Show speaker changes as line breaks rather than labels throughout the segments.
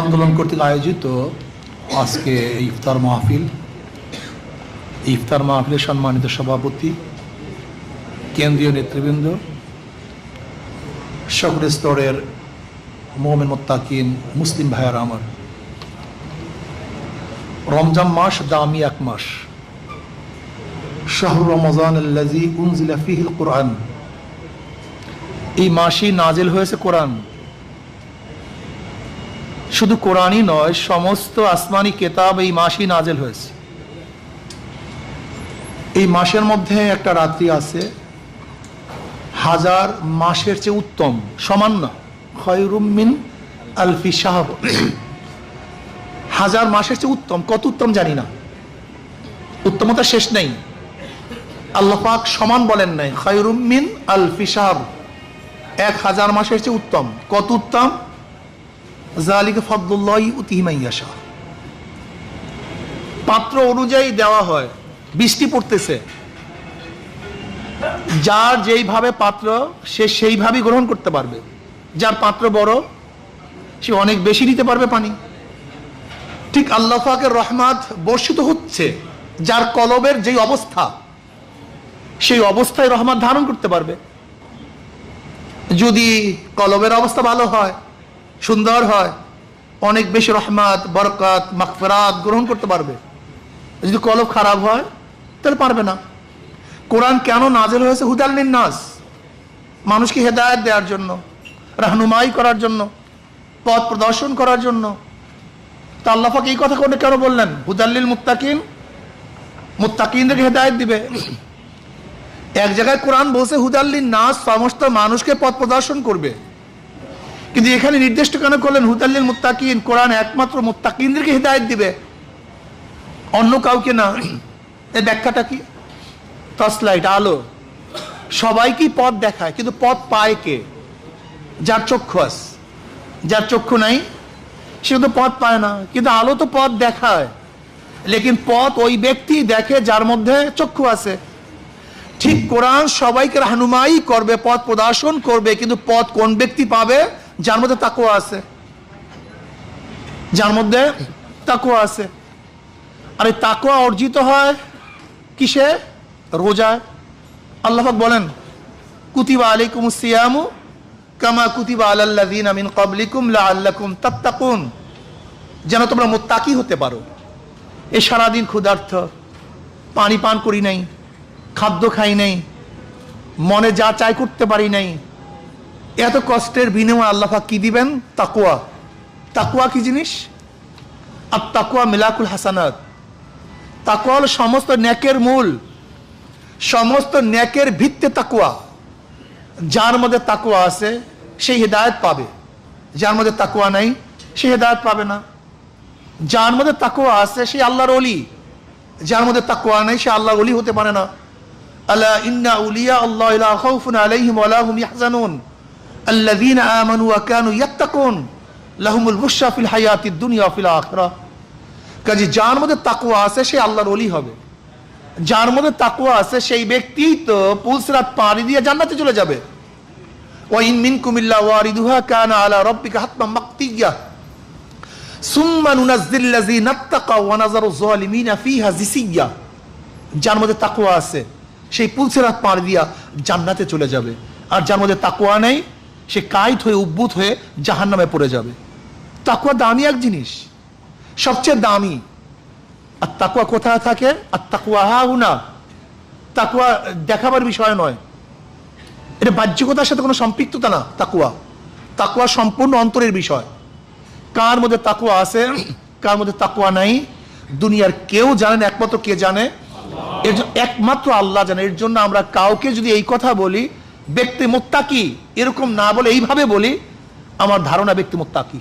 আন্দোলন কর্তৃক আয়োজিত আজকে ইফতার মাহফিল। ইফতার মাহফিলের সম্মানিত সভাপতি, কেন্দ্রীয় নেতৃবৃন্দ, সকল স্তরের মোহামেন মোত্তাকিন, মুসলিম ভাইয়ার আমার। রমজান মাস দামি এক মাস। শাহরু রমজান কোরআন। এই মাসেই নাজেল হয়েছে কোরআন। শুধু কোরআনই নয়, সমস্ত আসমানি কেতাব এই মাসেই নাজেল হয়েছে। এই মাসের মধ্যে একটা রাত্রি আছে, হাজার মাসের চেয়ে উত্তম, সমান না খয়রুমিন আলফি সাহাব হাজার মাসের চেয়ে উত্তম, কত উত্তম জানি না। উত্তমতা শেষ নেই। আল্লাহ পাক সমান বলেন নাই খয়রুমিন আলফি সাহাব এক হাজার মাসের চেয়ে উত্তম, কত উত্তম? পাত্র অনুযায়ী দেওয়া হয়, বৃষ্টি পড়তেছে। যার যেইভাবে পাত্র, সে সেইভাবেই গ্রহণ করতে পারবে। যার পাত্র বড়, সে অনেক বেশি নিতে পারবে পানি। ঠিক আল্লাহ পাকের রহমাত বর্ষিত হচ্ছে, যার কলবের যেই অবস্থা, সেই অবস্থায় রহমত ধারণ করতে পারবে। যদি কলবের অবস্থা ভালো হয় সুন্দর হয়, অনেক বেশি রহমাত, বরকাত মাকফেরাত গ্রহণ করতে পারবে। যদি কলব খারাপ হয়, তাহলে পারবে না। কোরআন কেন নাজেল হয়েছে? হুদাল্লিন নাস মানুষকে হেদায়ত দেওয়ার জন্য, রাহনুমাই করার জন্য, পথ প্রদর্শন করার জন্য। তা আল্লাহাক এই কথা করে কেন বললেন? হুদাল্লিল মুত্তাকিন মুত্তাকিনদেরকে হেদায়ত দিবে। এক জায়গায় কোরআন বলছে হুদাল্লিন নাস সমস্ত মানুষকে পথ প্রদর্শন করবে। কিন্তু এখানে নির্দিষ্ট কেন করলেন? হুদাল্লিল মুত্তাকিন, কোরআন একমাত্র মুত্তাকিনদেরকে হেদায়ত দিবে। অন্য কাউকে না। এর ব্যাখ্যাটা কি? টর্চলাইট আলো। সবাইকেই পথ দেখায়? কিন্তু পথ পায় কে? যার চক্ষু আস যার চক্ষু নাই, সে তো পথ পায় না। কিন্তু আলো তো পথ দেখায়। লেকিন পথ ওই ব্যক্তি দেখে যার মধ্যে চক্ষু আছে। ঠিক কোরআন সবাইকে রাহনুমাই করবে, পথ প্রদর্শন করবে, কিন্তু পথ কোন ব্যক্তি পাবে? যার মধ্যে তাকুয়া আছে। যার মধ্যে তাকুয়া আছে। আর এই তাকুয়া অর্জিত হয় কিসে? রোজা আল্লাহাক বলেন, কুতিবা আলাইকুম সিয়ামু কামা কুতিবা আলাল্লাযিন মিন ক্বাবলিকুম লাআল্লাকুম তাত্তাকুন। যেন তোমরা মুত্তাকি হতে পারো। এই সারাদিন ক্ষুধার্থ পানি পান করি নাই, খাদ্য খাই নাই, মনে যা চাই করতে পারি নাই এত কষ্টের বিনিময়ে আল্লাহাক কি দিবেন? তাকুয়া তাকুয়া কি জিনিস? আর তাকুয়া মিলাকুল হাসানাত। তাকুয়া হলো সমস্ত ন্যাকের মূল। সমস্ত ন্যাকের ভিত্তে তাকুয়া যার মধ্যে তাকুয়া আছে, সেই হেদায়ত পাবে। যার মধ্যে তাকুয়া নাই, সে হেদায়ত পাবে না। যার মধ্যে তাকুয়া আছে সেই আল্লাহর অলি যার মধ্যে তাকুয়া নেই, সে আল্লাহর অলি হতে পারে না। আল্লাহ ইন্না উলিয়া আল্লাহ আলাইহিম ওয়া লা হুম ইয়াহজানুন। আল্লাযীনা আমানু ওয়া কানু ইয়াত্তাকুন, লাহুমুল বুশরা ফিল হায়াতিদ দুনিয়া ফিল আখিরাহ কাজে যার মধ্যে তাকুয়া আছে, সে আল্লাহর অলি হবে। যার মধ্যে তাকুয়া আছে, সেই ব্যক্তি তো পুলসরাত পাড়ি দিয়ে জান্নাতে চলে যাবে। ওয়াইন মিনকুম ইল্লা ওয়ারিদুহা কানা আলা রাব্বিকা হাতমান মাকতিয়া সুম্মা নুনাজ্জিল লাযিনা তাকাও ওয়া নাযারু যালিমিনা ফিহা জিসিয়া যার মধ্যে তাকুয়া আছে, সেই পুলসরাত পাড়ি দিয়া জান্নাতে চলে যাবে। আর যার মধ্যে তাকুয়া নেই সে কাইট হয়ে, উদ্ভূত হয়ে জাহান্নামে পড়ে যাবে। তাকুয়া দামি এক জিনিস। সবচেয়ে দামি। আর তাকুয়া কোথায় থাকে? আর তাকুয়া হা না তাকুয়া দেখাবার বিষয় নয়। এটা বাহ্যিকতার সাথে কোনো সম্পৃক্ততা না তাকুয়া তাকুয়া সম্পূর্ণ অন্তরের বিষয়। কার মধ্যে তাকুয়া আছে, কার মধ্যে তাকুয়া নাই, দুনিয়ার কেউ জানেন, একমাত্র কে জানে? একমাত্র আল্লাহ জানে। এর জন্য আমরা কাউকে যদি এই কথা বলি ব্যক্তি মোত্তাকি, এরকম না বলে এইভাবে বলি, আমার ধারণা ব্যক্তি মোত্তাকি।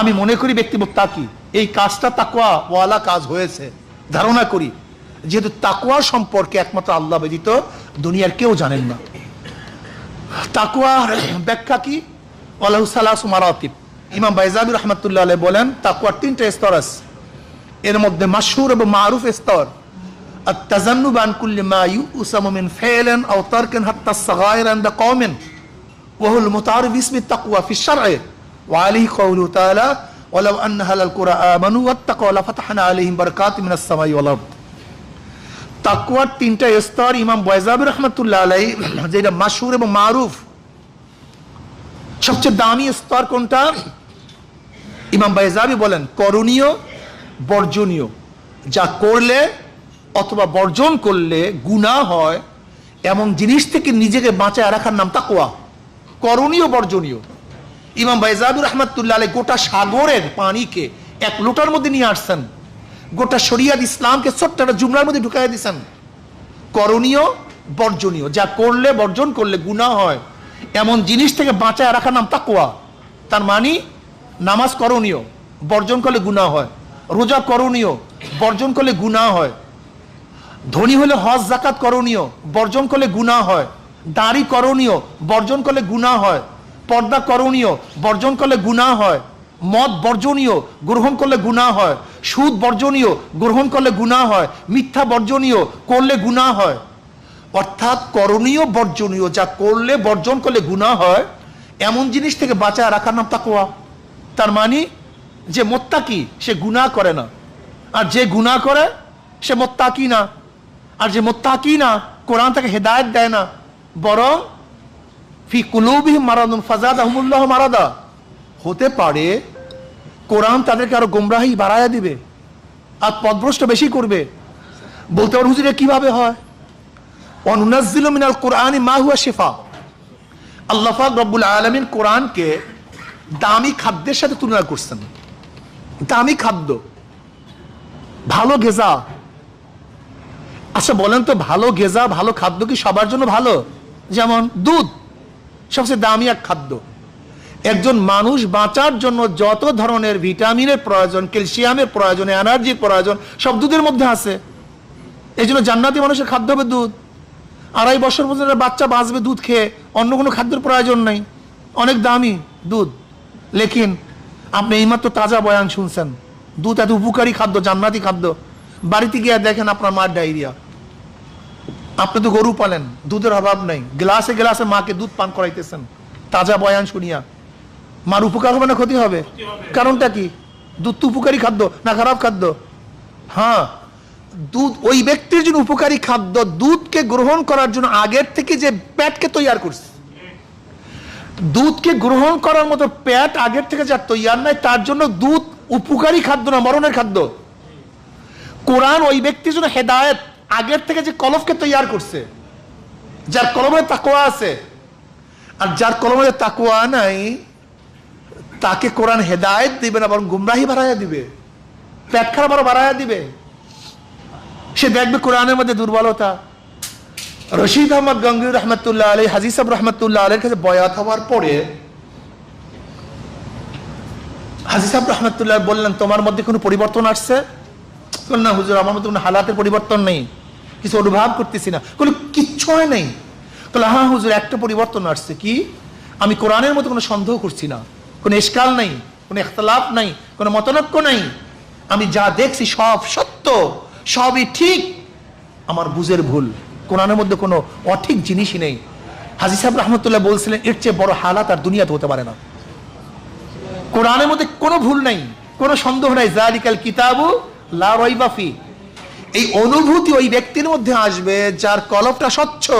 আমি মনে করি ব্যক্তি মোত্তাকি। এই কাজটা তাকুয়া ওয়ালা কাজ হয়েছে, ধারণা করি। যেহেতু তাকুয়া সম্পর্কে একমাত্র আল্লাহ ব্যতীত দুনিয়ার কেউ জানেন না। তাকুয়ার ব্যাখ্যা কি? আল্লাহ সালাস মারাতিব। ইমাম বাইজাবি রহমতুল্লাহ বলেন তাকুয়ার তিনটা স্তর আছে। এর মধ্যে মাসুর এবং মারুফ স্তর। التذنب عن كل ما يؤسم من فعل او ترك حتى الصغائر عند قوم وهو المتعارف باسم التقوى في الشرع وعليه قوله تعالى ولو أن أهل القرى آمنوا واتقوا لفتحنا عليهم بركات من السماء والأرض তাকুয়ার তিনটা স্তর ইমাম বয়জাবির রহমতুল্লাহ আলাই যেটা মাসুর এবং মারুফ সবচেয়ে দামি স্তর কোনটা ইমাম বাইজাবি বলেন করণীয় বর্জনীয় যা করলে অথবা বর্জন করলে গুনাহ হয়, এমন জিনিস থেকে নিজেকে বাঁচায় রাখার নাম তাকুয়া করণীয়, বর্জনীয়। ইমাম বাইজাবুর রহমতুল্লাহ আলাই গোটা সাগরের পানিকে এক লোটার মধ্যে নিয়ে আসছেন। গোটা শরিয়াদ ইসলামকে ছোট্ট একটা জুমলার মধ্যে ঢুকাই দিছেন। করণীয়, বর্জনীয়। যা করলে, বর্জন করলে গুনাহ হয়, এমন জিনিস থেকে বাঁচায় রাখার নাম তাকুয়া তার মানে নামাজ করণীয়, বর্জন করলে গুনাহ হয়। রোজা করণীয়, বর্জন করলে গুনাহ হয়। ধনী হলে হজ জাকাত করণীয়, বর্জন করলে গুনাহ হয়। দাড়ি করণীয়, বর্জন করলে গুনাহ হয়। পর্দা করণীয়, বর্জন করলে গুনাহ হয়। মদ বর্জনীয়, গ্রহণ করলে গুনাহ হয়। সুদ বর্জনীয়, গ্রহণ করলে গুনাহ হয়। মিথ্যা বর্জনীয়, করলে গুনাহ হয়। অর্থাৎ করণীয়, বর্জনীয়, যা করলে, বর্জন করলে গুনাহ হয়, এমন জিনিস থেকে বাঁচায় রাখার নাম তাকোয়া তার মানে যে মোত্তাকি, সে গুনাহ করে না। আর যে গুনাহ করে, সে মোত্তাকি না। আর যে মোত্তাকি না কোরআন তাকে হেদায়ত দেয় না, বরং ফি কুলুবিহ মারাদুন ফাজাদ আহমুল্লাহ মারাদা। হতে পারে কোরআন তাদেরকে আরও গোমরাহি বাড়ায়া দিবে, আর পদভ্রষ্ট বেশি করবে। বলতে পারেন, হুজুরে কীভাবে হয়? অনুনাজ্জিলু মিনাল কোরআনি মা হুয়া শেফা। আল্লাহ পাক রব্বুল আলামিন কোরআনকে দামি খাদ্যের সাথে তুলনা করছেন। দামি খাদ্য, ভালো গেজা আচ্ছা বলেন তো ভালো গেজা, ভালো খাদ্য কি সবার জন্য ভালো? যেমন দুধ, সবচেয়ে দামি এক খাদ্য। একজন মানুষ বাঁচার জন্য যত ধরনের ভিটামিনের প্রয়োজন, ক্যালসিয়ামের প্রয়োজন, এনার্জির প্রয়োজন, সব দুধের মধ্যে আছে। এই জন্য জান্নাতি মানুষের খাদ্য হবে দুধ। আড়াই বছর পর্যন্ত বাচ্চা বাঁচবে দুধ খেয়ে, অন্য কোনো খাদ্যের প্রয়োজন নেই। অনেক দামি দুধ। লেকিন, আপনি এইমাত্র তাজা বয়ান শুনছেন। দুধ এত উপকারী খাদ্য, জান্নাতি খাদ্য। বাড়িতে গিয়ে দেখেন আপনার মার ডায়রিয়া। আপনি তো গরু পালেন দুধের অভাব নাই। গ্লাসে গ্লাসে মাকে দুধ পান করাইতেছেন। তাজা বয়ান শুনিয়া। মার উপকার হবে না ক্ষতি হবে? কারণটা কি? দুধ তো উপকারী খাদ্য না খারাপ খাদ্য? হ্যাঁ। দুধ ওই ব্যক্তির জন্য উপকারী খাদ্য দুধকে গ্রহণ করার জন্য আগের থেকে যে প্যাটকে তৈয়ার করছে। দুধকে গ্রহণ করার মতো প্যাট আগের থেকে যা তৈয়ার নাই তার জন্য দুধ উপকারী খাদ্য না মরণের খাদ্য? কোরআন ওই ব্যক্তির জন্য হেদায়েত আগের থেকে যে কলফকে তৈয়ার করছে, যার কলমে তাকোয়া আছে, আর যার কলমে তাকোয়া নাই, তাকে কোরআন হেদায়েত দিবে না, বরং গুমরাহি বাড়াইয়া দিবে। পেট খারাপ আরও বাড়াইয়া দিবে। সে দেখবে কোরআনের মধ্যে দুর্বলতা। রশিদ আহমদ গঙ্গির রহমতুল্লাহ আলী হাজিসাব রহমতুল্লাহ আলীর কাছে বয়াত হওয়ার পরে হাজিসাব রহমতুল্লাহ বললেন, তোমার মধ্যে কোনো পরিবর্তন আসছে? না, হুজুর, আমার মধ্যে কোনো হালাতের পরিবর্তন নেই। কিছু অনুভব করতেছি না। কোনো কিচ্ছু হয় নাই। তাহলে হ্যাঁ হুজুর, একটা পরিবর্তন আসছে। কি? আমি কোরআনের মতো কোনো সন্দেহ করছি না। কোনো ইস্কাল নেই, কোনো ইখতলাফ নাই, কোনো মতনৈক্য নাই। আমি যা দেখছি সব সত্য, সবই ঠিক। আমার বুঝের ভুল। কোরআনের মধ্যে কোনো অঠিক জিনিসই নেই। হাজি সাহেব রহমতুল্লাহ বলছিলেন, এর চেয়ে বড় হালাত আর দুনিয়াতে হতে পারে না। কোরআনের মধ্যে কোনো ভুল নাই, কোনো সন্দেহ নাই। জালিকাল কিতাবু লা এই অনুভূতি ওই ব্যক্তির মধ্যে আসবে যার কলপটা স্বচ্ছ,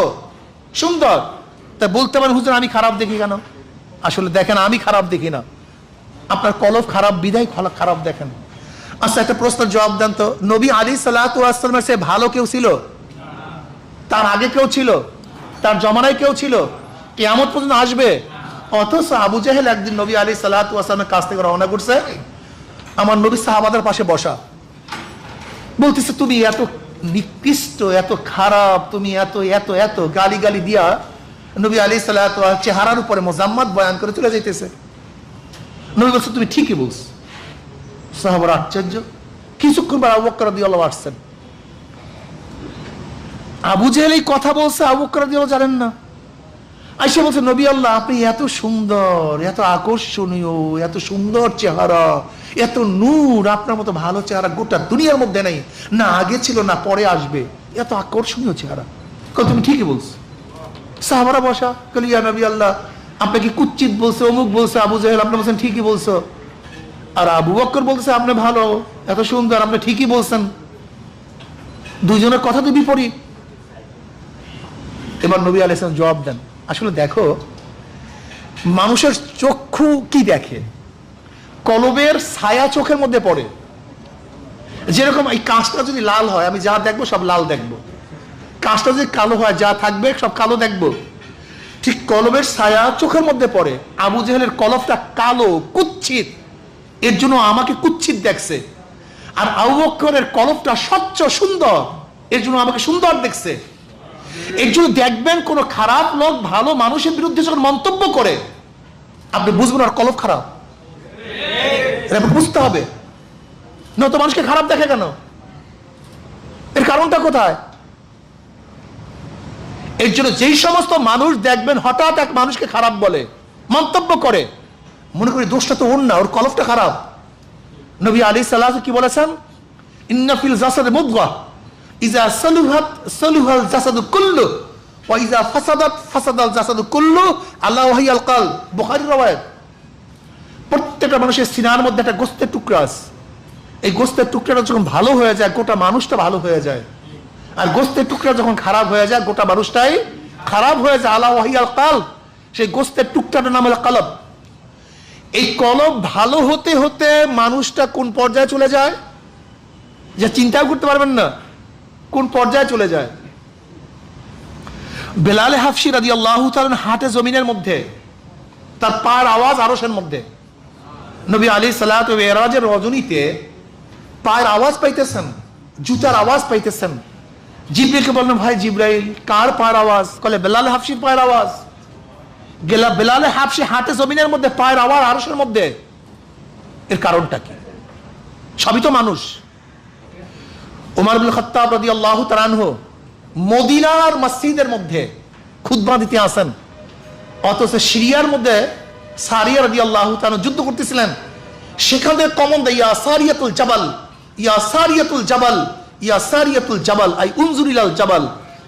সুন্দর। তা বলতে পারেন, হুজুর, আমি খারাপ দেখি কেন? আসলে দেখেন, আমি খারাপ দেখি না। আপনার কলব খারাপ খলা- খারাপ দেখেন। আচ্ছা একটা প্রশ্নের জবাব দেন তো। নবী আলী সাল্লামের সে ভালো কেউ ছিল? তার আগে কেউ ছিল? তার জমানায় কেউ ছিল? কেয়ামত পর্যন্ত আসবে? অথচ আবু জাহেল একদিন নবী আলী সাল্লাহামের কাছ থেকে রওনা করছে, আমার নবী সাহাবাদের পাশে বসা। বলতেছে, তুমি এত নিকৃষ্ট, এত খারাপ, তুমি এত এত এত গালি গালি দিয়া নবী আলী সাল্লাহ চেহারার উপরে মোজাম্মদ বয়ান করে চলে যাইতেছে। নবী বলছো, তুমি ঠিকই বলছো। সাহাবার আশ্চর্য। কিছুক্ষণ পর আবু বকর আসছেন। আবু জেহেল এই কথা বলছে, আবু বকর জানেন না। আইসা বলছে, নবী আল্লাহ, আপনি এত সুন্দর, এত আকর্ষণীয়, এত সুন্দর চেহারা, এত নূর, আপনার মতো ভালো চেহারা গোটা দুনিয়ার মধ্যে নেই। না, আগে ছিল না, পরে আসবে। এত আকর্ষণীয় চেহারা। কল তুমি ঠিকই বলছো। সাহাবারা বসা কল ইয়া নবী আল্লাহ, আপনাকে কুচ্ছিত বলছে, অমুক বলছে, আবু জাহেল, আপনি বলছেন ঠিকই বলছো। আর আবু বক্কর বলছে আপনি ভালো, এত সুন্দর, আপনি ঠিকই বলছেন। দুইজনের কথা তো বিপরীত। এবার নবী আলাইসলাম জবাব দেন। আসলে দেখো, মানুষের চক্ষু কি দেখে? কলবের ছায়া চোখের মধ্যে পড়ে। যেরকম এই কাঁচটা যদি লাল হয়, আমি যা দেখব সব লাল দেখব। কাঁচটা যদি কালো হয়, যা থাকবে সব কালো দেখব। ঠিক কলবের ছায়া চোখের মধ্যে পড়ে। আবু জেহেলের কলবটা কালো, কুচ্ছিত। এর জন্য আমাকে কুচ্ছিত দেখছে। আর আবু বক্করের কলবটা স্বচ্ছ, সুন্দর। এর জন্য আমাকে সুন্দর দেখছে। এর জন্য দেখবেন কোন খারাপ লোক ভালো মানুষের বিরুদ্ধে যখন মন্তব্য করে, আপনি বুঝবেন আর কলব খারাপ। বুঝতে হবে। নত মানুষকে খারাপ দেখে কেন? এর কারণটা কোথায়? এর জন্য যেই সমস্ত মানুষ দেখবেন হঠাৎ এক মানুষকে খারাপ বলে, মন্তব্য করে, মনে করি দোষটা তো ওর না, ওর কলফটা খারাপ। নবী আলী সাল্লাহ কি বলেছেন? ইন্নাফিল জাসাদ মুদগা। ইজা সলুহাত, সলুহাল জাসাদু কুল্লু, ওয়া ইজা ফাসাদাত, ফাসাদাল জাসাদু কুল্লু, আল্লাহ ওয়াহিয়াল কাল বুখারী রওয়ায়াত। প্রত্যেকটা মানুষের সিনার মধ্যে একটা গোস্তের টুকরা আছে। এই গোস্তের টুকরাটা যখন ভালো হয়ে যায়, গোটা মানুষটা ভালো হয়ে যায়। আর গোস্তের টুকরা যখন খারাপ হয়ে যায়, গোটা মানুষটাই খারাপ হয়ে যায়, আল্লাহ ওয়াহিয়াল কাল। সেই গোস্তের টুকরাটার নাম হলো কলব। এই কলব ভালো হতে হতে মানুষটা কোন পর্যায়ে চলে যায়? যা চিন্তাও করতে পারবেন না। কোন পর্যায়ে চলে যায়? বেলালে হাফসি রাদি আল্লাহ হাটে জমিনের মধ্যে, তার পায়ের আওয়াজ আরসের মধ্যে। নবী আলী সালাত এরাজের রজনীতে পায়ের আওয়াজ পাইতেছেন, জুতার আওয়াজ পাইতেছেন। জিব্রাইলকে বললেন, ভাই জিব্রাইল, কার পায়ের আওয়াজ? কলে, বেলাল হাফসির পায়ের আওয়াজ। গেলা, বেলালে হাফসি হাটে জমিনের মধ্যে, পায়ের আওয়াজ আরসের মধ্যে। এর কারণটা কি? সবই তো মানুষ। বিন খত্তাব রাদি মদিনার মসজিদের মধ্যে খুদ্া দিতে আসেন। অথচ সিরিয়ার মধ্যে সারিয়া রাদি আল্লাহ যুদ্ধ করতেছিলেন। সেখান থেকে ইয়া সারিয়াতুল জাবাল, ইয়া সারিয়াতুল জাবাল, ইয়া সারিয়াতুল জাবাল, আই উনজুরিলাল জাবাল,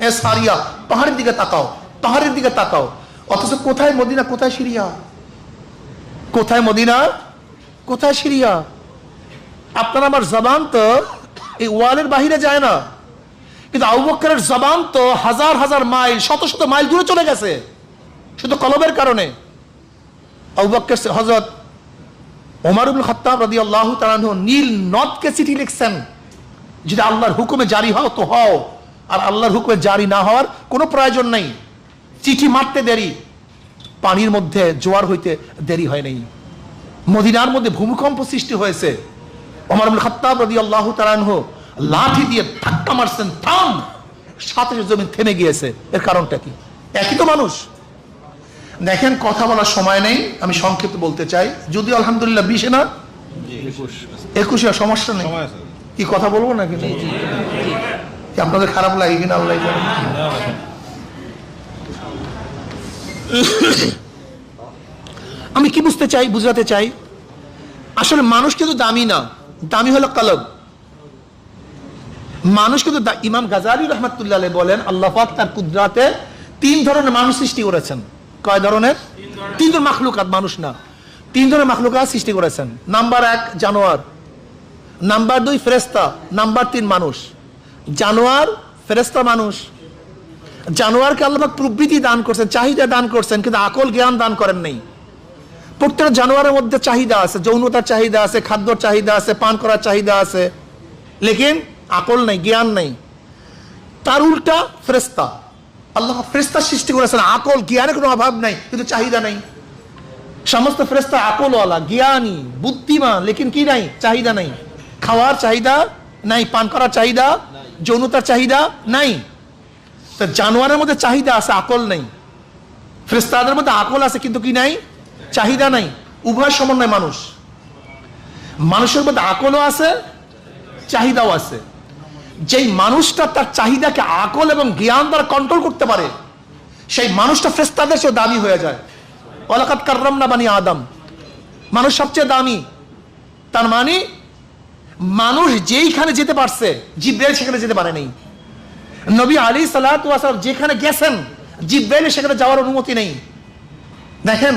এ সারিয়া, পাহাড়ের দিকে তাকাও, পাহাড়ের দিকে তাকাও। অথচ কোথায় মদিনা, কোথায় সিরিয়া? কোথায় মদিনা, কোথায় সিরিয়া? আপনার আমার জবান তো এই ওয়ালের বাহিরে যায় না। কিন্তু আবুবক্করের জবান তো হাজার হাজার মাইল, শত শত মাইল দূরে চলে গেছে। শুধু কলবের কারণে। হজরত ওমারুল খত্তাব রাদি আল্লাহ নীল নদকে চিঠি লিখছেন যদি আল্লাহর হুকুমে জারি হও তো হও, আর আল্লাহর হুকুমে জারি না হওয়ার কোনো প্রয়োজন নেই। চিঠি মারতে দেরি, পানির মধ্যে জোয়ার হইতে দেরি হয় নাই। মদিনার মধ্যে ভূমিকম্প সৃষ্টি হয়েছে। ওমর খাত্তাব আল্লাহ তালানহ লাঠি দিয়ে ধাক্কা মারছেন থাম সাথে সাথে জমি থেমে গিয়েছে। এর কারণটা কি? একই তো মানুষ। দেখেন কথা বলার সময় নেই। আমি সংক্ষেপে বলতে চাই যদি আলহামদুলিল্লাহ বিশে না একুশে সমস্যা নেই। কি কথা বলব নাকি? কি আপনাদের খারাপ লাগে কিনা আল্লাহ আমি কি বুঝতে চাই বুঝাতে চাই? আসলে মানুষ কিন্তু দামি না। দামি হলো কলব। মানুষ কিন্তু ইমাম গাজালি রহমতুল্লাহ বলেন আল্লাহাক তার কুদরাতে তিন ধরনের মানুষ সৃষ্টি করেছেন। কয় ধরনের? তিন ধরনের মাখলুকাত মানুষ না। তিন ধরনের মাখলুকাত সৃষ্টি করেছেন। নাম্বার এক, জানোয়ার। নাম্বার দুই ফেরেস্তা নাম্বার তিন, মানুষ। জানোয়ার ফেরেস্তা মানুষ। জানোয়ারকে আল্লাহ প্রবৃতি দান করছেন, চাহিদা দান করছেন, কিন্তু আকল জ্ঞান দান করেন নাই। প্রত্যেকটা জানোয়ারের মধ্যে চাহিদা আছে, যৌনতার চাহিদা আছে, খাদ্যর চাহিদা আছে, পান করার চাহিদা আছে। লেকিন আকল নাই, জ্ঞান নাই। তার উল্টা ফ্রেস্তা আল্লাহ ফেরেস্তা সৃষ্টি করেছেন, আকল জ্ঞানের কোনো অভাব নাই, কিন্তু চাহিদা নাই। সমস্ত ফেরেস্তা আকলওয়ালা, জ্ঞানী, বুদ্ধিমান, লেকিন কি নাই? চাহিদা নাই। খাওয়ার চাহিদা নাই, পান করার চাহিদা, যৌনতার চাহিদা নাই। তা জানোয়ারের মধ্যে চাহিদা আছে, আকল নাই। ফ্রেস্তাদের মধ্যে আকল আছে, কিন্তু কি নাই? চাহিদা নাই, উভয় সমন্বয় মানুষ। মানুষের মধ্যে আকলও আছে, চাহিদাও আছে। যেই মানুষটা তার চাহিদাকে আকল এবং জ্ঞান দ্বারা কন্ট্রোল করতে পারে, সেই মানুষটা ফেস্তাদের সে দামি হয়ে যায়। অলাকাত কার্রাম না বানি আদম। মানুষ সবচেয়ে দামি। তার মানে মানুষ যেইখানে যেতে পারছে, জিব্রাইল সেখানে যেতে পারে নাই। নবী আলী সালাম যেখানে গেছেন, জিব্রাইল সেখানে যাওয়ার অনুমতি নেই। দেখেন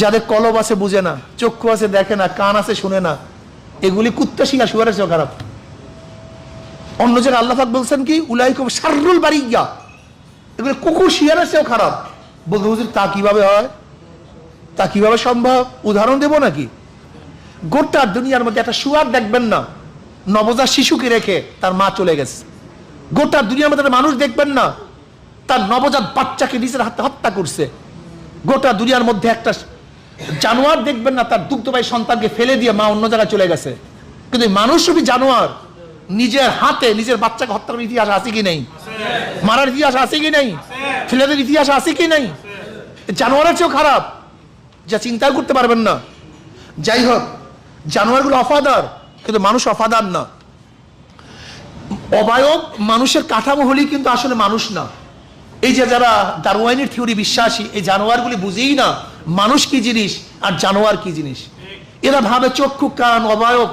যাদের কলব আছে বুঝে না, চক্ষু আছে দেখে না, কান আছে শুনে না, এগুলি কুত্তা শিয়া শুয়ারের চেয়েও খারাপ। অন্য জায়গায় আল্লাহ পাক বলছেন কি, উলাইকুম শাররুল বারিয়া এগুলো কুকুর শিয়ারের চেয়েও খারাপ। বলতে হুজুর, তা কীভাবে হয়? তা কীভাবে সম্ভব? উদাহরণ দেব নাকি? গোটা দুনিয়ার মধ্যে একটা শুয়ার দেখবেন না, নবজাত শিশুকে রেখে তার মা চলে গেছে। গোটা দুনিয়ার মধ্যে মানুষ দেখবেন না, তার নবজাত বাচ্চাকে নিজের হাতে হত্যা করছে। গোটা দুনিয়ার মধ্যে একটা জানোয়ার দেখবেন না, তার দুগ্ধবাহী সন্তানকে ফেলে দিয়ে মা অন্য জায়গায় চলে গেছে। কিন্তু এই মানুষরূপী জানোয়ার, নিজের হাতে নিজের বাচ্চাকে হত্যা করার ইতিহাস আছে কি নেই? মারার ইতিহাস আছে কি নেই? ছেলেদের ইতিহাস আছে কি নেই? জানোয়ারের চেয়েও খারাপ। যা চিন্তাও করতে পারবেন না। যাই হোক, জানোয়ারগুলো অফাদার, কিন্তু মানুষ অফাদার না। অবায়ব মানুষের কাঠামো হলেই কিন্তু আসলে মানুষ না। এই যে যারা দারোয়াইনের থিওরি বিশ্বাসী, এই জানোয়ারগুলি বুঝেই না মানুষ কি জিনিস আর জানোয়ার কি জিনিস? এরা ভাবে চক্ষু, কান, অবায়ব,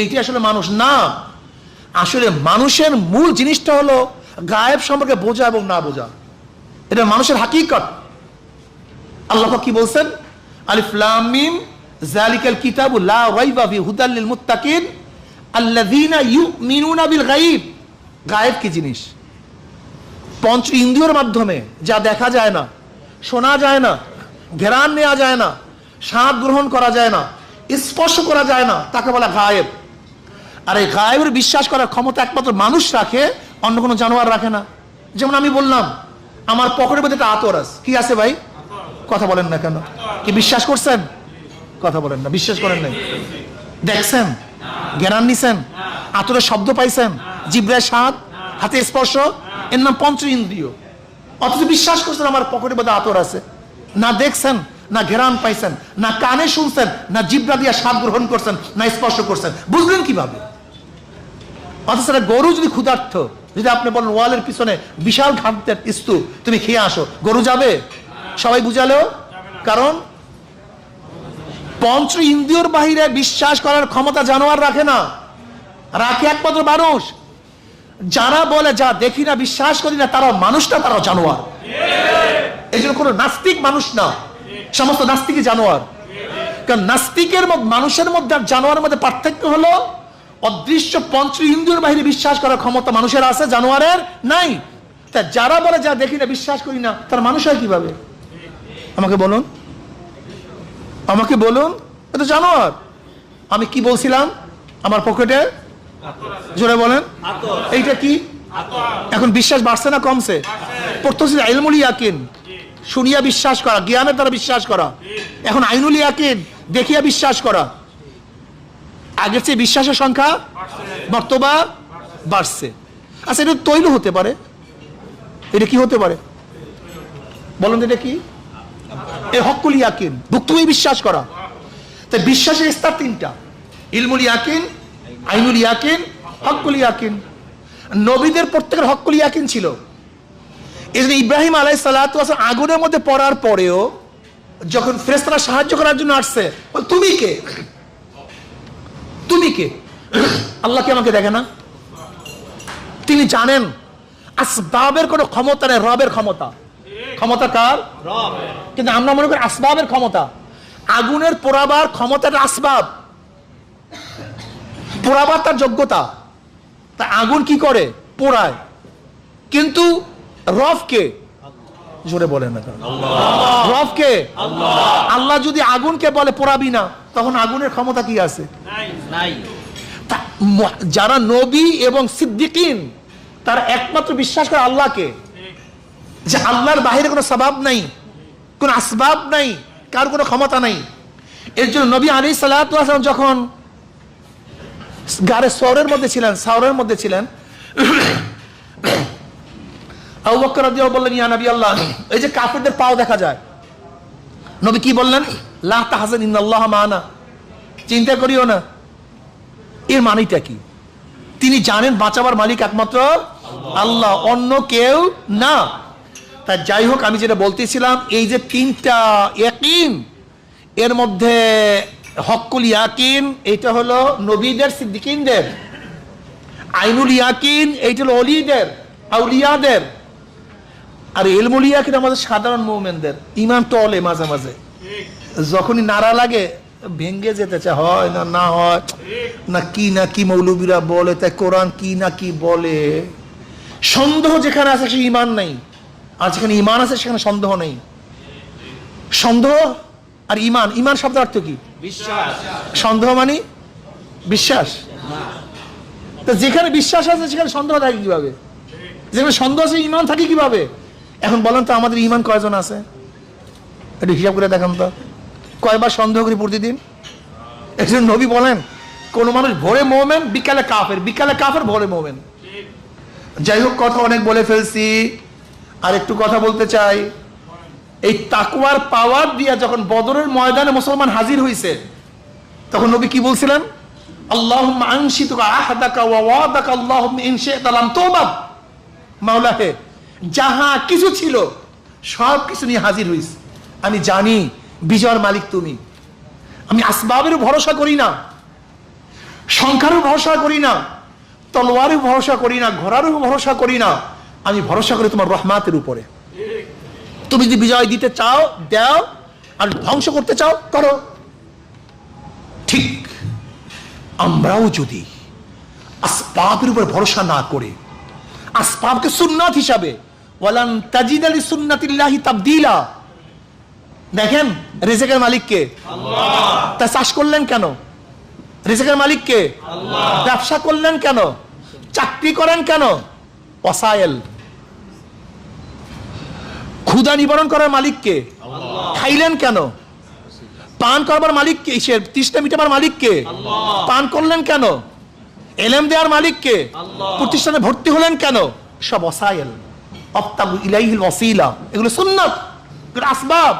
এইটি আসলে মানুষ না। আসলে মানুষের মূল জিনিসটা হলো গায়েব সম্পর্কে বোঝা এবং না বোঝা। এটা মানুষের হাকিকত। আল্লাহ কি বলছেন? আলিফ লাম মিম জালিকাল কিতাবু লা রাইবা ফি হুদাল লিল মুত্তাকিন ইউমিনুনা বিল গায়ব। গায়েব কি জিনিস? পঞ্চ ইন্দ্রিয়র মাধ্যমে যা দেখা যায় না, শোনা যায় না ঘেরান নেওয়া যায় না, স্বাদ গ্রহণ করা যায় না, স্পর্শ করা যায় না, তাকে বলা গায়েব। আর এই গায়েবের বিশ্বাস করার ক্ষমতা একমাত্র মানুষ রাখে, অন্য কোনো জানোয়ার রাখে না। যেমন আমি বললাম, আমার পকেটের মধ্যে একটা আতর আছে। কি আছে ভাই? কথা বলেন না কেন? কি বিশ্বাস করছেন? কথা বলেন না, বিশ্বাস করেন নাই। দেখছেন? জ্ঞান নিছেন? আতরের শব্দ পাইছেন? জিব্রায় স্বাদ? হাতে স্পর্শ? এর নাম পঞ্চ ইন্দ্রিয় অথচ বিশ্বাস করছেন আমার পকেটের মধ্যে আতর আছে। না দেখছেন, না ঘেরান পাইছেন, না কানে শুনছেন, না জিব্রা দিয়া স্বাদ গ্রহণ করছেন, না স্পর্শ করছেন। বুঝলেন কীভাবে? অথচ গরু যদি ক্ষুধার্থ যদি আপনি বলেন ওয়ালের পিছনে বিশাল খাদ্যের স্তূপ, তুমি খেয়ে আসো। গরু যাবে? সবাই বুঝালেও কারণ পঞ্চ ইন্দ্রিয়র বাহিরে বিশ্বাস করার ক্ষমতা জানোয়ার রাখে না। রাখে একমাত্র মানুষ। যারা বলে, যা দেখি না, বিশ্বাস করি না তারা মানুষটা তারা জানোয়ার। এই জন্য কোনো নাস্তিক মানুষ না। সমস্ত নাস্তিকই জানোয়ার। কারণ নাস্তিকের মানুষের মধ্যে আর জানোয়ারের মধ্যে পার্থক্য হলো, অদৃশ্য পঞ্চ ইন্দ্রিয়র বাহিরে বিশ্বাস করার ক্ষমতা মানুষের আছে, জানোয়ারের নাই। তা যারা বলে যা দেখি না, বিশ্বাস করি না, তার মানুষ হয় কীভাবে? আমাকে বলুন। আমাকে বলুন এটা জানোয়ার। আমি কি বলছিলাম? আমার পকেটে? জোরে বলেন। এইটা কি? এখন বিশ্বাস বাড়ছে না কমছে? পড়তেছি আইলমুল ইয়াকিন। শুনিয়া বিশ্বাস করা, জ্ঞানের দ্বারা বিশ্বাস করা। এখন আইনুল ইয়াকিন, দেখিয়া বিশ্বাস করা। আগের চেয়ে বিশ্বাসের সংখ্যা বর্তবা বাড়ছে। আচ্ছা এটা তৈল হতে পারে। এটা কি হতে পারে? বলুন এটা কি? এই হকুল ইয়াকিন, ভুক্তভোগী বিশ্বাস করা। তাই বিশ্বাসের স্তর তিনটা। ইলমুল ইয়াকিন, আইনুল ইয়াকিন, হকুল ইয়াকিন। নবীদের প্রত্যেকের হকুল ইয়াকিন ছিল। এই জন্য ইব্রাহিম আলাই সালাত আগুনের মধ্যে পড়ার পরেও যখন ফ্রেস্তারা সাহায্য করার জন্য আসছে তুমি কে? তুমি কে? আল্লাহ কি আমাকে দেখে না? তিনি জানেন, আসবাবের কোনো ক্ষমতা নেই, রবের ক্ষমতা। ক্ষমতা কার? কিন্তু আমরা মনে করি আসবাবের ক্ষমতা। আগুনের পোড়াবার ক্ষমতাটা আসবাব। পোড়াবার তার যোগ্যতা। তা আগুন কি করে? পোড়ায়। কিন্তু রফ কে জোরে বলেন না কেন? রব কে আল্লাহ যদি আগুনকে বলে পোড়াবি না তখন আগুনের ক্ষমতা কি আছে? যারা নবী এবং সিদ্দিকিন তারা একমাত্র বিশ্বাস করে আল্লাহকে। যে আল্লাহর বাহিরে কোনো স্বভাব নাই কোনো আসবাব নাই কার কোনো ক্ষমতা নাই। এর জন্য নবী আলী সাল্লাম যখন গাড়ে সরের মধ্যে ছিলেন সাউরের মধ্যে ছিলেন বললেন নবী আল্লাহ, এই যে কাফেরদের পাও দেখা যায়। নবী কি বললেন, লা তাহজান ইন্নাল্লাহ মানা। চিন্তা করিও না। এর মানেটা কি? তিনি জানেন বাঁচাবার মালিক একমাত্র আল্লাহ, অন্য কেউ না। তা যাই হোক, আমি যেটা বলতেছিলাম, এই যে তিনটা ইয়াকিন, এর মধ্যে হক্কুল ইয়াকিন এটা হলো নবীদের, সিদ্দিকিনদের। আইনুল ইয়াকিন, এইটা হলো অলিদের, আউলিয়াদের। আর এলমুল কিন্তু আমাদের সাধারণ মোমেনদের ইমান টলে মাঝে মাঝে। যখনই নাড়া লাগে ভেঙ্গে যেতে চায় হয় না না হয় না কি না কি মৌলবীরা বলে তাই কোরআন কি না কি বলে। সন্দেহ যেখানে আছে সে ইমান নেই। আর যেখানে ইমান আছে সেখানে সন্দেহ নেই। সন্দেহ আর ইমান ইমান শব্দ অর্থ কি সন্দেহ মানে বিশ্বাস। তো যেখানে বিশ্বাস আছে সেখানে সন্দেহ থাকে কীভাবে? যেখানে সন্দেহ আছে ইমান থাকে কীভাবে? এখন বলেন তো আমাদের ইমান কয়জন আছে? একটু হিসাব করে দেখান তো। কয়বার সন্দেহ করি প্রতিদিন? একজন নবী বলেন, কোন মানুষ ভোরে মোমেন, বিকালে কাফের। বিকালে কাফের, ভোরে মোমেন। যাই হোক, কথা অনেক বলে ফেলছি। আর একটু কথা বলতে চাই। এই তাকুয়ার পাওয়ার দিয়া যখন বদরের ময়দানে মুসলমান হাজির হয়েছে তখন নবী কি বলছিলেন? তুবাদ মাওলা হে যাহা কিছু ছিল, সব কিছু নিয়ে হাজির হইস। আমি জানি, বিজয়ের মালিক তুমি। আমি আসবাবের ভরসা করি না, সংখ্যারও ভরসা করি না, তলোয়ারের ভরসা করি না, ঘোড়ারও ভরসা করি না। আমি ভরসা করি তোমার রহমাতের উপরে। তুমি যদি বিজয় দিতে চাও, দাও, আর ধ্বংস করতে চাও, করো। ঠিক আমরাও যদি আসবাবের উপর ভরসা না করে, আসবাবকে সুন্নাত হিসাবে ওয়ালান তাজিদ আলী সুন্নাতিল্লাহি তাবদিলা। দেখেন রেজেকের মালিককে। তা চাষ করলেন কেন? রেজেকের মালিককে? ব্যবসা করলেন কেন? চাকরি করেন কেন? অসায়েল। ক্ষুদা নিবারণ করার মালিককে? খাইলেন কেন? পান করবার মালিককে? সে তৃষ্ণা মিটাবার মালিককে? পান করলেন কেন? এলেম দেওয়ার মালিককে? প্রতিষ্ঠানে ভর্তি হলেন কেন? সব অসায়েল। অপ্তাবু ইলাইহিল ওয়াসিলা। এগুলো সুন্নাত আসবাব।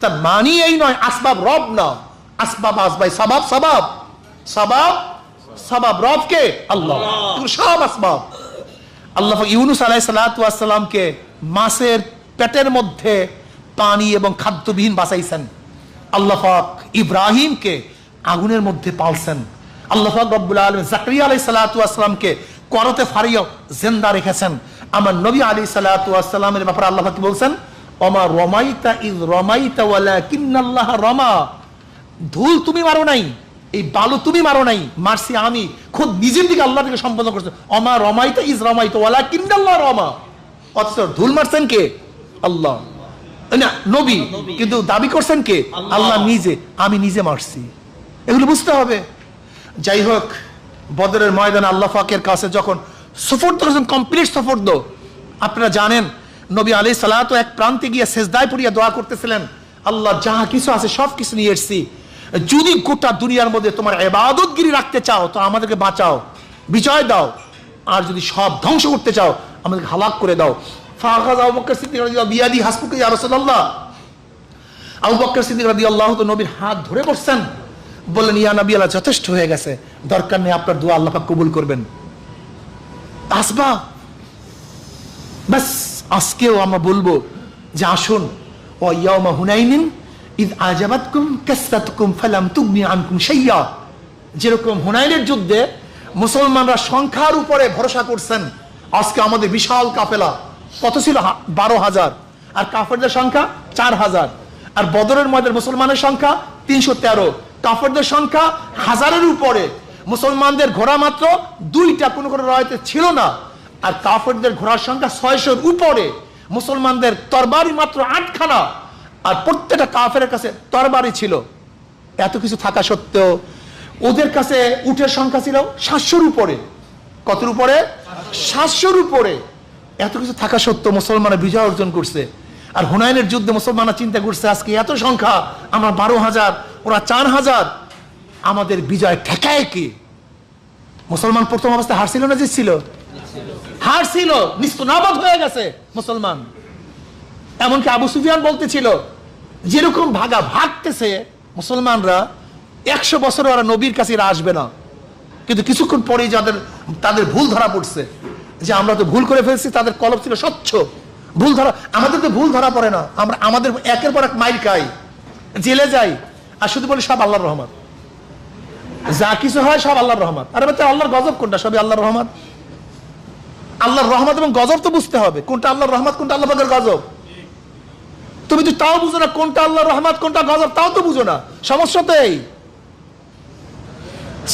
তার মানি এই নয় আসবাব রব না। আসবাব আসবাই সবাব সবাব সবাব সবাব রব কে আল্লাহ। সব আসবাব। আল্লাহ ইউনুস আলাই সালাতামকে মাছের পেটের মধ্যে পানি এবং খাদ্যবিহীন বাঁচাইছেন। আল্লাহ পাক ইব্রাহিমকে আগুনের মধ্যে পালছেন। আল্লাহ রব্বুল আলম জাকরিয়া আলাই সালাতামকে করতে ফারিয়ে জেন্দা রেখেছেন। আমার নবী আলী সালাতামের ব্যাপারে আল্লাহ কি বলছেন? অমা রমাইতা ইজ রমাইতা ওয়ালা কিন্নাল্লাহ রমা। ধুল তুমি মারো নাই এই বালু তুমি মারো নাই মারছি আমি খুদ নিজের দিকে আল্লাহ থেকে সম্বোধন করছে। অমা রমাইতা ইজ রমাইতা ওয়ালা কিন্নাল্লাহ রমা। অথচ ধুল মারছেন কে? আল্লাহ। না নবী। কিন্তু দাবি করছেন কে? আল্লাহ। নিজে আমি নিজে মারছি। এগুলো বুঝতে হবে। যাই হোক বদরের ময়দান আল্লাহ ফাকের কাছে যখন সফর করেছেন কমপ্লিট সফর দো আপনারা জানেন, নবী আলী সালাত এক প্রান্তে গিয়ে শেষদায় পড়িয়া দোয়া করতেছিলেন। আল্লাহ যাহা কিছু আছে সব কিছু নিয়ে এসছি। যদি গোটা দুনিয়ার মধ্যে তোমার এবাদতগিরি রাখতে চাও, তো আমাদেরকে বাঁচাও, বিজয় দাও। আর যদি সব ধ্বংস করতে চাও, আমাদেরকে হালাক করে দাও। তো নবীর হাত ধরে ইয়া আল্লাহ যথেষ্ট হয়ে গেছে। দরকার নেই আপনার দোয়া আল্লাহ কবুল করবেন। আসবা ব্যাস আজকেও আমরা বলব যে আসুন হুনাইনিন ইদ আজাবাতকুম কাসরাতকুম ফালাম তুগনি আনকুম যেরকম হুনাইনের যুদ্ধে মুসলমানরা সংখ্যার উপরে ভরসা করছেন, আজকে আমাদের বিশাল কাফেলা। কত ছিল? বারো হাজার। আর কাফেরদের সংখ্যা চার হাজার। আর বদরের মধ্যে মুসলমানের সংখ্যা তিনশো তেরো। কাফেরদের সংখ্যা হাজারের উপরে। মুসলমানদের ঘোড়া মাত্র দুইটা কোনো কোনো রয়েতে ছিল না। আর কাফেরদের ঘোড়ার সংখ্যা ছয়শোর উপরে। মুসলমানদের তরবারি মাত্র আটখানা। আর প্রত্যেকটা কাফের কাছে তরবারি ছিল। এত কিছু থাকা সত্ত্বেও ওদের কাছে উটের সংখ্যা ছিল সাতশোর উপরে। কতর উপরে? সাতশোর উপরে। এত কিছু থাকা সত্ত্বেও মুসলমানরা বিজয় অর্জন করছে। আর হুনাইনের যুদ্ধে মুসলমানরা চিন্তা করছে, আজকে এত সংখ্যা, আমরা বারো হাজার, ওরা চার হাজার। আমাদের বিজয় ঠেকায় কি? মুসলমান প্রথম অবস্থায় হারছিল না জিতছিল? হারছিল নিস্ত নাবাদ হয়ে গেছে মুসলমান। এমনকি আবু সুফিয়ান বলতেছিল, যেরকম ভাগা ভাগতেছে মুসলমানরা, একশো বছর ওরা নবীর কাছে আসবে না। কিন্তু কিছুক্ষণ পরে যাদের, তাদের ভুল ধরা পড়ছে। যে আমরা তো ভুল করে ফেলছি, তাদের কলব ছিল স্বচ্ছ। ভুল ধরা, আমাদের তো ভুল ধরা পড়ে না। আমরা, আমাদের একের পর এক মাইল খাই। জেলে যাই। আর শুধু বলি সব আল্লাহর রহমান যা কিছু হয় সব আল্লাহর রহমান আরে বাচ্চা, আল্লাহর গজব কোনটা? সবই আল্লাহর রহমান আল্লাহর রহমত এবং গজব তো বুঝতে হবে, কোনটা আল্লাহর রহমত, কোনটা আল্লাহ পাকের গজব। তুমি তো তাও বুঝো না কোনটা আল্লাহর রহমত, কোনটা গজব, তাও তো বুঝো না। সমস্যা তো এই।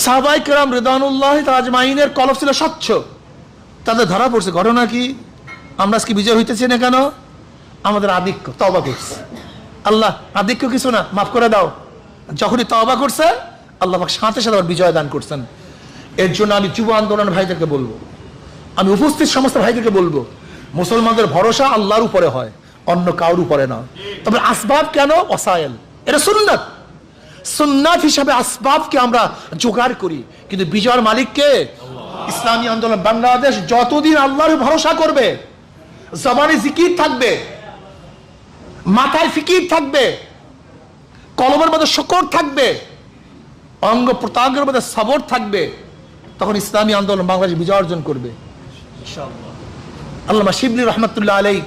সাহাবাই কেরাম রেদানুল্লাহ তাজমাইনের কলব ছিল স্বচ্ছ। তাদের ধরা পড়ছে। ঘটনা কি? আমরা আজকে বিজয় হইতেছি না কেন? আমাদের আধিক্য তবা করছে। আল্লাহ, আধিক্য কিছু না, মাফ করে দাও। যখনই তবা করছে আল্লাহ সাথে সাথে আবার বিজয় দান করছেন। এর জন্য আমি যুব আন্দোলন ভাইদেরকে বলব। আমি উপস্থিত সমস্ত ভাইদেরকে বলব মুসলমানদের ভরসা আল্লাহর উপরে হয় অন্য কারোর উপরে না। তবে আসবাব কেন? অসায়েল। এটা সুন্নাত। সুন্নাত হিসাবে আসবাবকে আমরা জোগাড় করি। কিন্তু বিজয়ের মালিককে ইসলামী আন্দোলন বাংলাদেশ যতদিন আল্লাহর ভরসা করবে জবানে জিকির থাকবে মাথায় ফিকির থাকবে কলমের মধ্যে শকর থাকবে অঙ্গ প্রত্যঙ্গের মধ্যে সবর থাকবে, তখন ইসলামী আন্দোলন বাংলাদেশ বিজয় অর্জন করবে। আল্লামা শিবলি রহমতুল্লাহ আলাই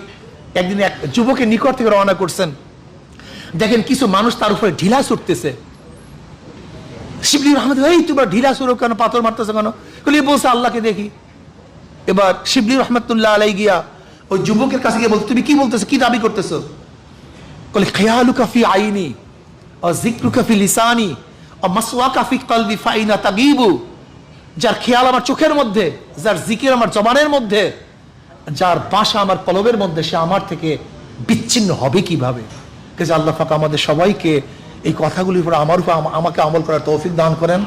একদিন এক যুবকের নিকট থেকে রওনা করছেন। দেখেন কিছু মানুষ তার উপরে ঢিলা ছুটতেছে। শিবলি রহমদ এই, তোমার ঢিলা শুরু কেন? পাথর মারতেছে কেন? বলি বলছে, আল্লাহকে দেখি। এবার শিবলি রহমতুল্লাহ আলাই গিয়া ওই যুবকের কাছে গিয়ে বলতে তুমি কি বলতেছো? কি দাবি করতেছো? বলে খেয়ালু কাফি আইনি ও জিক্রু কাফি লিসানি যার খেয়াল আমার চোখের মধ্যে, যার জিকির আমার জবানের মধ্যে, যার বাসা আমার পলবের মধ্যে, সে আমার থেকে বিচ্ছিন্ন হবে কীভাবে? যে আল্লাহ ফাঁকা আমাদের সবাইকে এই কথাগুলির উপর আমার উপর আম- আমাকে আমল করার তৌফিক দান করেন।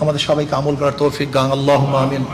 আমাদের সবাইকে আমল করার তৌফিক দান। আল্লাহ আমিন।